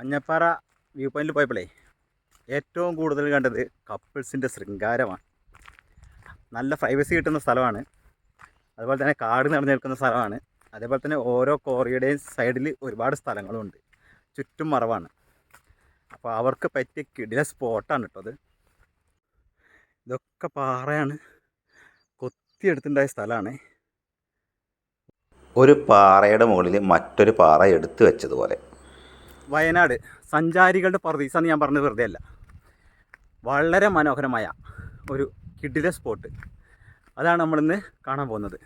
Manjappara view പോയിന്റിൽ പോയപ്പോഴേ ഏറ്റവും കൂടുതൽ കണ്ടത് കപ്പിൾസിന്റെ ശൃംഗാരമാണ്. നല്ല പ്രൈവസി കിട്ടുന്ന സ്ഥലമാണ്. അതുപോലെ തന്നെ കാട് നിറഞ്ഞു നിൽക്കുന്ന സ്ഥലമാണ്. അതേപോലെ തന്നെ ഓരോ കോറിയുടെയും സൈഡിൽ ഒരുപാട് സ്ഥലങ്ങളുണ്ട്. ചുറ്റും മറവാണ്. അപ്പോൾ അവർക്ക് പറ്റിയ കിടില സ്പോട്ടാണ് കേട്ടോ അത്. ഇതൊക്കെ പാറയാണ്. കൊത്തിയെടുത്തുണ്ടായ സ്ഥലമാണ്. ഒരു പാറയുടെ മുകളിൽ മറ്റൊരു പാറ എടുത്തു വെച്ചതുപോലെ. വയനാട് സഞ്ചാരികളുടെ പർദീസ എന്ന് ഞാൻ പറഞ്ഞത് വെറുതെ അല്ല. വളരെ മനോഹരമായ ഒരു കിഡില സ്പോട്ട് അതാണ് നമ്മളിന്ന് കാണാൻ പോകുന്നത്.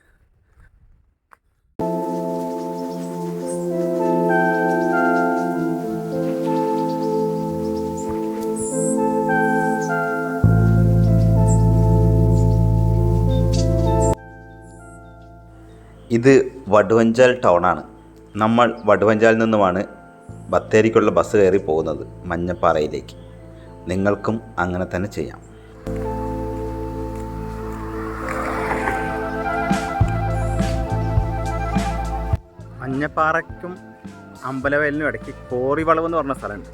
ഇത് വടുവഞ്ചാൽ ടൗണാണ് നമ്മൾ വടുവഞ്ചാലിൽ നിന്നുമാണ് ബത്തേരിക്കുള്ള ബസ് കയറി പോകുന്നത് മഞ്ഞപ്പാറയിലേക്ക്. നിങ്ങൾക്കും അങ്ങനെ തന്നെ ചെയ്യാം. മഞ്ഞപ്പാറയ്ക്കും അമ്പലവയലിനും ഇടയ്ക്ക് കോറി വളവ് എന്ന് പറഞ്ഞ സ്ഥലമുണ്ട്.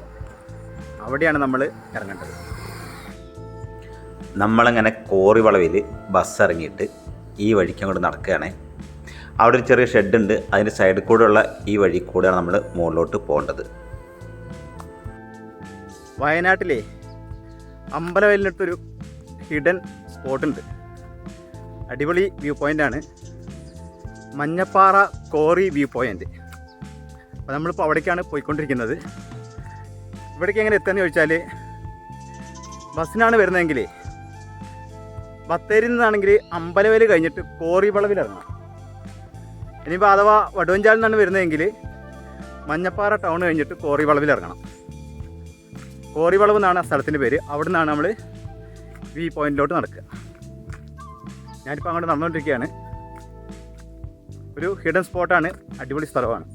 അവിടെയാണ് നമ്മൾ ഇറങ്ങേണ്ടത്. നമ്മളങ്ങനെ കോറി വളവിൽ ബസ് ഇറങ്ങിയിട്ട് ഈ വഴിക്ക് അങ്ങോട്ട് നടക്കുകയാണ് അവിടെ ഒരു ചെറിയ ഷെഡുണ്ട് അതിന്റെ സൈഡിൽ കൂടെയുള്ള ഈ വഴി കൂടെയാണ് നമ്മൾ മുകളിലോട്ട് പോകേണ്ടത്. വയനാട്ടിലെ അമ്പലവയലിനടുത്തൊരു ഹിഡൻ സ്പോട്ടുണ്ട് അടിപൊളി വ്യൂ പോയിന്റാണ് മഞ്ഞപ്പാറ കോറി വ്യൂ പോയിന്റ് അപ്പോൾ നമ്മളിപ്പോൾ അവിടേക്കാണ് പോയിക്കൊണ്ടിരിക്കുന്നത്. ഇവിടേക്ക് എങ്ങനെ എത്തുകയെന്ന് ചോദിച്ചാൽ ബസ്സിനാണ് വരുന്നതെങ്കിൽ ബത്തേരിയിൽ നിന്നാണെങ്കിൽ അമ്പലവേൽ കഴിഞ്ഞിട്ട് കോറി വളവിൽ ഇറങ്ങണം ഇനിയിപ്പോൾ അഥവാ വടുവഞ്ചാലിൽ നിന്നാണ് വരുന്നതെങ്കിൽ മഞ്ഞപ്പാറ ടൗൺ കഴിഞ്ഞിട്ട് കോറി വളവിൽ ഇറങ്ങണം. കോറി വളവ് എന്നാണ് ആ സ്ഥലത്തിന്റെ പേര്. അവിടെ നിന്നാണ് നമ്മൾ വി പോയിന്റിലോട്ട് നടക്കുക. ഞാനിപ്പോൾ അങ്ങോട്ട് നടന്നുകൊണ്ടിരിക്കുകയാണ് ഒരു ഹിഡൻ സ്പോട്ടാണ് അടിപൊളി സ്ഥലമാണ്.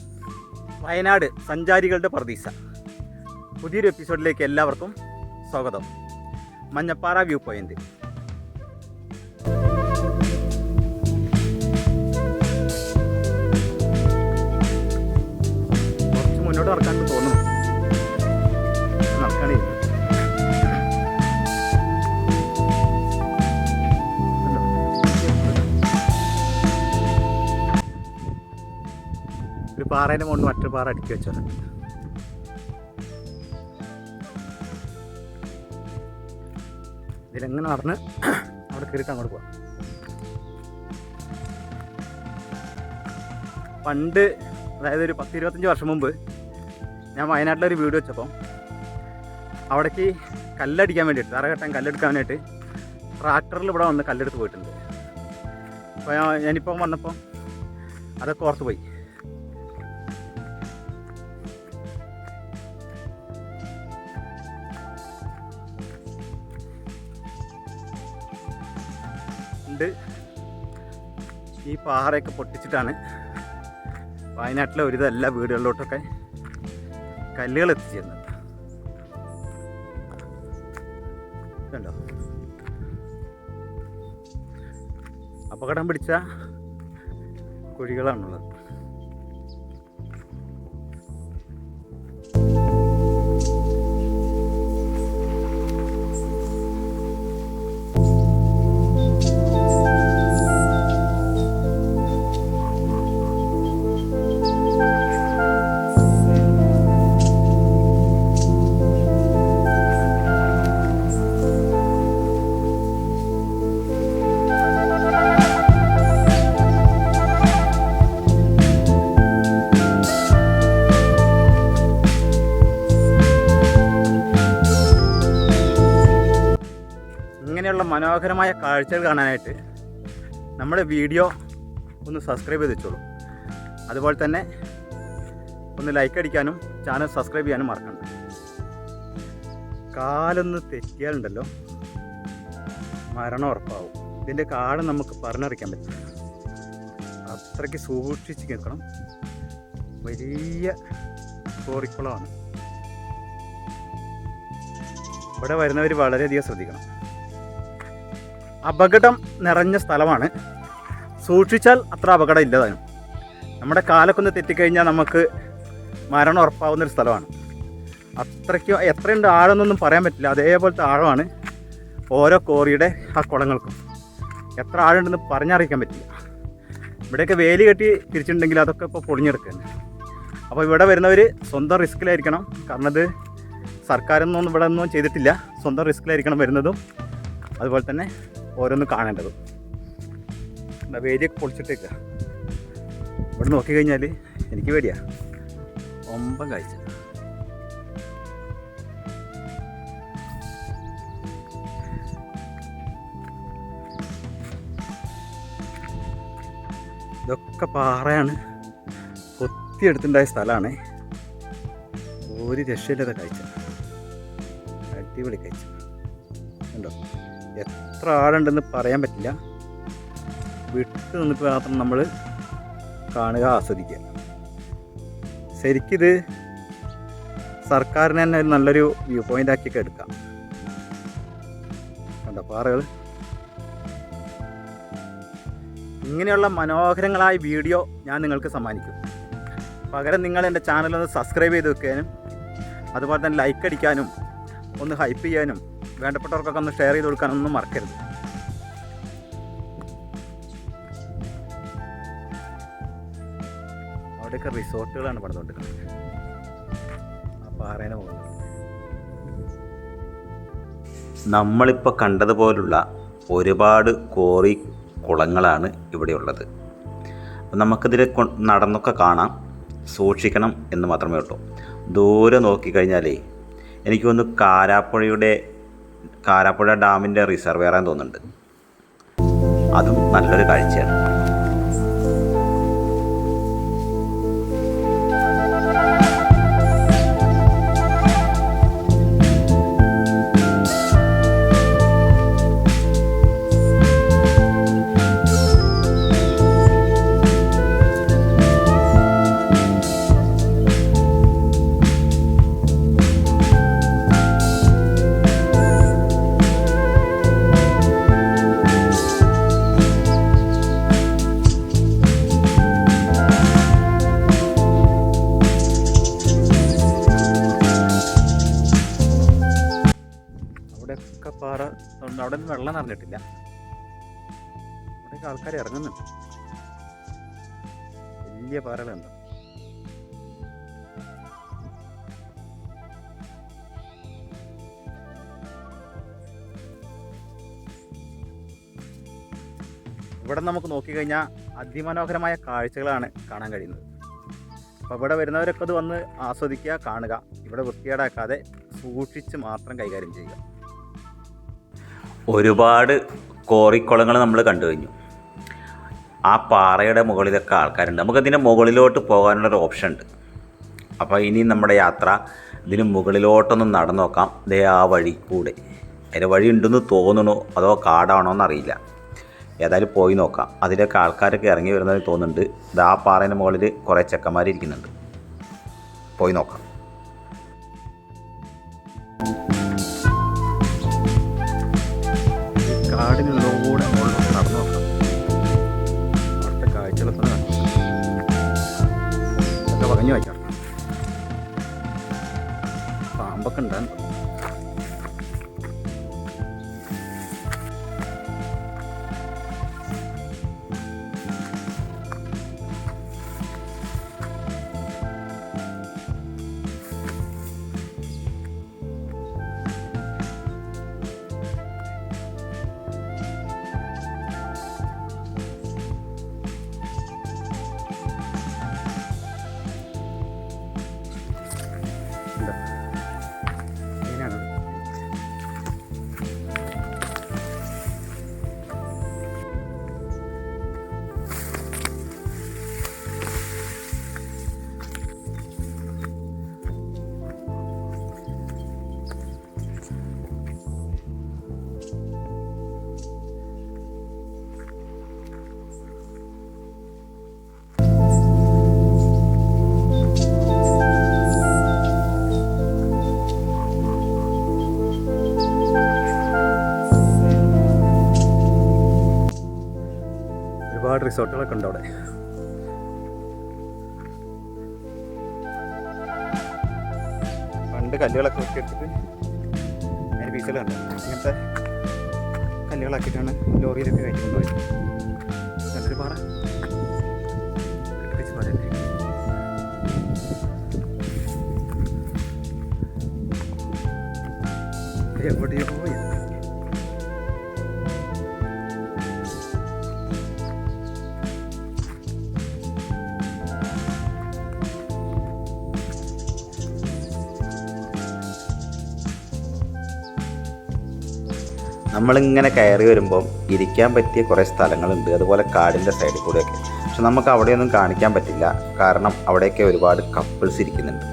വയനാട് സഞ്ചാരികളുടെ പ്രതീക്ഷ പുതിയൊരു എപ്പിസോഡിലേക്ക് എല്ലാവർക്കും സ്വാഗതം. Manjappara view point. പാറേന്റെ മുകളിൽ മറ്റൊരു പാറ അടുക്കി വെച്ചിട്ടുണ്ട് ഇതിലെങ്ങനെ നടന്ന് അവിടെ കയറിയിട്ട് അങ്ങോട്ട് പോവാം. പണ്ട് അതായത് ഒരു പത്ത് ഇരുപത്തഞ്ച് വർഷം മുമ്പ് ഞാൻ വയനാട്ടിലൊരു വീട് വെച്ചപ്പോൾ അവിടേക്ക് കല്ലടിക്കാൻ വേണ്ടിയിട്ട് തറ കെട്ടാൻ കല്ലെടുക്കാൻ വേണ്ടിയിട്ട് ട്രാക്ടറിൽ ഇവിടെ വന്ന് കല്ലെടുത്ത് പോയിട്ടുണ്ട്. അപ്പോൾ ഞാനിപ്പം വന്നപ്പോൾ അതൊക്കെ ഓർത്ത് പോയി ഉണ്ട്. ഈ പാറയൊക്കെ പൊട്ടിച്ചിട്ടാണ് വയനാട്ടിലെ ഒരുവിധം എല്ലാ വീടുകളിലോട്ടൊക്കെ കല്ലുകൾ എത്തിച്ചേരുന്നത് കണ്ടോ അപകടം പിടിച്ച കുഴികളാണുള്ളത്. മനോഹരമായ കാഴ്ചകൾ കാണാനായിട്ട് നമ്മുടെ വീഡിയോ ഒന്ന് സബ്സ്ക്രൈബ് ചെയ്ത് വെച്ചോളൂ അതുപോലെ തന്നെ ഒന്ന് ലൈക്ക് അടിക്കാനും ചാനൽ സബ്സ്ക്രൈബ് ചെയ്യാനും മറക്കണ്ട. കാലൊന്ന് തെറ്റിയാലുണ്ടല്ലോ. മരണം ഉറപ്പാവും. ഇതിന്റെ കാലം നമുക്ക് പറഞ്ഞറിയിക്കാൻ പറ്റില്ല അത്രയ്ക്ക് സൂക്ഷിച്ച് നിൽക്കണം. വലിയ കോറിക്കുളമാണ്. ഇവിടെ വരുന്നവർ വളരെയധികം ശ്രദ്ധിക്കണം. അപകടം നിറഞ്ഞ സ്ഥലമാണ്. സൂക്ഷിച്ചാൽ അത്ര അപകടം ഇല്ലതാനും നമ്മുടെ കാലൊക്കെ ഒന്ന് തെറ്റിക്കഴിഞ്ഞാൽ നമുക്ക് മരണം ഉറപ്പാവുന്നൊരു സ്ഥലമാണ്. അത്രയ്ക്ക് എത്രയുണ്ട് ആഴമെന്നൊന്നും പറയാൻ പറ്റില്ല. അതേപോലത്തെ ആഴമാണ് ഓരോ കോറിയുടെ ആ കുളങ്ങൾക്കും. എത്ര ആഴമുണ്ടെന്ന് പറഞ്ഞറിയിക്കാൻ പറ്റില്ല. ഇവിടെയൊക്കെ വേലി കെട്ടി തിരിച്ചിട്ടുണ്ടെങ്കിൽ അതൊക്കെ ഇപ്പോൾ പൊളിഞ്ഞെടുക്കുകയാണ്. അപ്പോൾ ഇവിടെ വരുന്നവർ സ്വന്തം റിസ്ക്കിലായിരിക്കണം. കാരണം ഇത് സർക്കാരൊന്നും ഇവിടെ ഒന്നും ചെയ്തിട്ടില്ല. സ്വന്തം റിസ്ക്കിലായിരിക്കണം വരുന്നതും. അതുപോലെ തന്നെ ഓരോന്നും കാണേണ്ടത്. എന്താ വേലിയൊക്കെ പൊളിച്ചിട്ടേക്കുക ഇവിടെ നോക്കിക്കഴിഞ്ഞാൽ എനിക്ക് പേടിയാ. ഒമ്പം കാഴ്ച. ഇതൊക്കെ പാറയാണ്. കൊത്തിയെടുത്തുണ്ടായ സ്ഥലമാണ്. ഒരു രക്ഷയില്ലാത്ത കാഴ്ച. അടിപൊളി കാഴ്ച. കണ്ടോ? എത്ര ആളുണ്ടെന്ന് പറയാൻ പറ്റില്ല. വിട്ട് നിന്നിട്ട് മാത്രം നമ്മൾ കാണുക ആസ്വദിക്കുക. ശരിക്കിത് സർക്കാരിന് തന്നെ ഒരു നല്ലൊരു വ്യൂ പോയിന്റ് ആക്കിയൊക്കെ എടുക്കാം. കണ്ടോ പാറകൾ ഇങ്ങനെയുള്ള മനോഹരങ്ങളായ വീഡിയോ ഞാൻ നിങ്ങൾക്ക് സമ്മാനിക്കും. പകരം നിങ്ങൾ എന്റെ ചാനലൊന്ന് സബ്സ്ക്രൈബ് ചെയ്ത് വെക്കാനും അതുപോലെ തന്നെ ലൈക്ക് അടിക്കാനും ഒന്ന് ഹൈപ്പ് ചെയ്യാനും വേണ്ടപ്പെട്ടവർക്കൊക്കെ ഒന്ന് ഷെയർ ചെയ്ത് കൊടുക്കാനൊന്നും മറക്കരുത്. അവിടെയൊക്കെ റിസോർട്ടുകളാണ് പടത്തോട്ട് ആ പാറേനെ പോകുന്നത്? നമ്മളിപ്പോൾ കണ്ടതുപോലുള്ള ഒരുപാട് കോറി കുളങ്ങളാണ് ഇവിടെയുള്ളത്. അപ്പം നമുക്കിതിൽ നടന്നൊക്കെ കാണാം സൂക്ഷിക്കണം എന്ന് മാത്രമേ ഉള്ളൂ. ദൂരെ നോക്കിക്കഴിഞ്ഞാലേ എനിക്ക് കാരാപ്പുഴയുടെ കാരാപ്പുഴ ഡാമിന്റെ റിസർവേറാന്ന് തോന്നുന്നുണ്ട്. അതും നല്ലൊരു കാഴ്ചയാണ്. നിറഞ്ഞിട്ടില്ല അവിടെയൊക്കെ ആൾക്കാർ ഇറങ്ങുന്നുണ്ട്. വലിയ പാറകളുണ്ട്. ഇവിടെ നമുക്ക് നോക്കിക്കഴിഞ്ഞാൽ അതിമനോഹരമായ കാഴ്ചകളാണ് കാണാൻ കഴിയുന്നത്. അപ്പോൾ ഇവിടെ വരുന്നവരൊക്കെ അത് വന്ന് ആസ്വദിക്കുക കാണുക. ഇവിടെ വൃത്തികേടാക്കാതെ സൂക്ഷിച്ച് മാത്രം കൈകാര്യം ചെയ്യുക. ഒരുപാട് കോറിക്കുളങ്ങൾ നമ്മൾ കണ്ടു കഴിഞ്ഞു. ആ പാറയുടെ മുകളിലൊക്കെ ആൾക്കാരുണ്ട്. നമുക്കതിന്റെ മുകളിലോട്ട് പോകാനുള്ളൊരു ഓപ്ഷൻ ഉണ്ട് അപ്പോൾ ഇനി നമ്മുടെ യാത്ര ഇതിന് മുകളിലോട്ടൊന്ന് നടന്നു നോക്കാം. ദേ ആ വഴി കൂടെ. അതിന്റെ വഴി ഉണ്ടെന്ന് തോന്നുന്നു അതോ കാടാണോ എന്നറിയില്ല. ഏതായാലും പോയി നോക്കാം. അതിലൊക്കെ ആൾക്കാരൊക്കെ ഇറങ്ങി വരുന്നതായി തോന്നുന്നുണ്ട്. ഇത് ആ പാറേന്റെ മുകളിൽ കുറേ ചെക്കന്മാർ ഇരിക്കുന്നുണ്ട് പോയി നോക്കാം. റിസോർട്ടുകളൊക്കെ ഉണ്ട് അവിടെ. പണ്ട് കല്ലുകളൊക്കെ കല്ലുകളൊക്കെ എടുത്തിട്ട് അതിന് പീസുകൾ കണ്ടു ഇങ്ങനത്തെ കല്ലുകളാക്കിയിട്ടാണ് ലോറിയിലൊക്കെ കഴിക്കുന്നത് നല്ലൊരു പാറ. എവിടെയോ നമ്മളിങ്ങനെ കയറി വരുമ്പോൾ ഇരിക്കാൻ പറ്റിയ കുറേ സ്ഥലങ്ങളുണ്ട്. അതുപോലെ കാടിന്റെ സൈഡിൽ കൂടെയൊക്കെ. പക്ഷെ നമുക്ക് അവിടെയൊന്നും കാണിക്കാൻ പറ്റില്ല. കാരണം അവിടെയൊക്കെ ഒരുപാട് കപ്പിൾസ് ഇരിക്കുന്നുണ്ട്.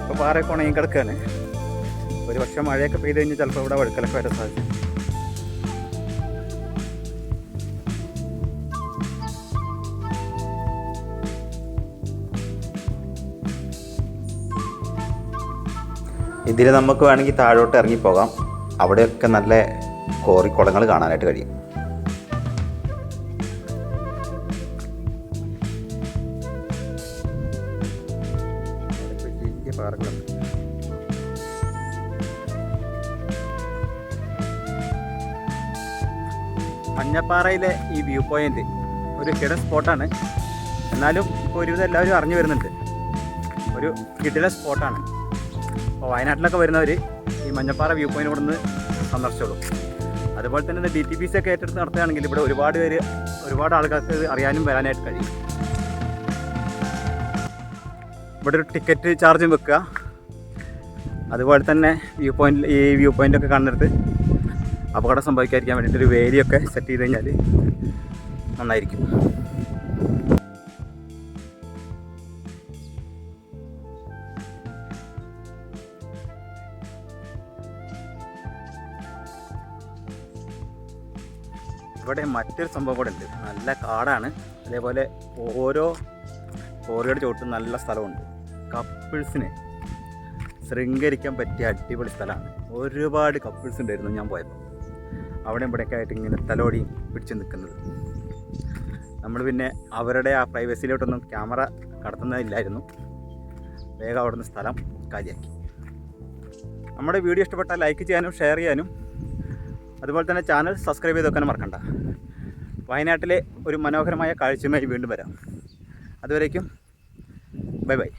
ഇപ്പോൾ പാറയൊക്കെ ഉണങ്ങി കിടക്കുകയാണ് ഒരു വർഷം മഴയൊക്കെ പെയ്ത് കഴിഞ്ഞാൽ ചിലപ്പോൾ ഇവിടെ വഴുക്കലൊക്കെ വരാൻ സാധിക്കും ഇതിൽ നമുക്ക് വേണമെങ്കിൽ താഴോട്ട് ഇറങ്ങിപ്പോകാം അവിടെയൊക്കെ നല്ല കോറിക്കുളങ്ങൾ കാണാനായിട്ട് കഴിയും. മഞ്ഞപ്പാറയിലെ ഈ വ്യൂ പോയിന്റ് ഒരു ഹിഡൻ സ്പോട്ടാണ്. എന്നാലും ഇപ്പോൾ ഒരുവിധം എല്ലാവരും അറിഞ്ഞു വരുന്നുണ്ട്. ഒരു കിടില സ്പോട്ടാണ്. അപ്പോൾ വയനാട്ടിലൊക്കെ വരുന്നവർ ഈ മഞ്ഞപ്പാറ വ്യൂ പോയിന്റ് ഇവിടെ നിന്ന് സന്ദർശിച്ചോളൂ. അതുപോലെ തന്നെ ഡി ടി പി സി ഒക്കെ ഏറ്റെടുത്ത് നടത്തുകയാണെങ്കിൽ ഇവിടെ ഒരുപാട് പേര് ഒരുപാട് ആൾക്കാർക്ക് അറിയാനും വരാനായിട്ട് കഴിയും. ഇവിടെ ഒരു ടിക്കറ്റ് ചാർജും വെക്കുക. അതുപോലെ തന്നെ വ്യൂ പോയിന്റ് ഈ വ്യൂ പോയിന്റ് ഒക്കെ കാണുന്നിടത്ത് അപകടം സംഭവിക്കാതിരിക്കാൻ വേണ്ടിയിട്ട് ഒരു വേലിയൊക്കെ സെറ്റ് ചെയ്ത് കഴിഞ്ഞാൽ നന്നായിരിക്കും. ഇവിടെ മറ്റൊരു സംഭവം കൂടെ ഉണ്ട്. നല്ല കാടാണ്. അതേപോലെ ഓരോ കോറിയുടെ ചോട്ടും നല്ല സ്ഥലമുണ്ട്. കപ്പിൾസിന് ശൃംഗരിക്കാൻ പറ്റിയ അടിപൊളി സ്ഥലമാണ്. ഒരുപാട് കപ്പിൾസ് ഉണ്ടായിരുന്നു ഞാൻ പോയപ്പോൾ. അവിടെ ഇവിടെയൊക്കെ ആയിട്ട് ഇങ്ങനെ തലോടി പിടിച്ച് നിൽക്കുന്നത്. നമ്മൾ പിന്നെ അവരുടെ ആ പ്രൈവസിയിലോട്ടൊന്നും ക്യാമറ കടത്തുന്നതില്ലായിരുന്നു. വേഗം അവിടുന്ന് സ്ഥലം കാര്യമാക്കി നമ്മുടെ വീഡിയോ ഇഷ്ടപ്പെട്ടാൽ ലൈക്ക് ചെയ്യാനും ഷെയർ ചെയ്യാനും അതുപോലെ തന്നെ ചാനൽ സബ്സ്ക്രൈബ് ചെയ്ത് വെക്കാനും മറക്കണ്ട. വയനാട്ടിലെ ഒരു മനോഹരമായ കാഴ്ചയുമായി വീണ്ടും വരാം. അതുവരേക്കും ബൈ ബൈ.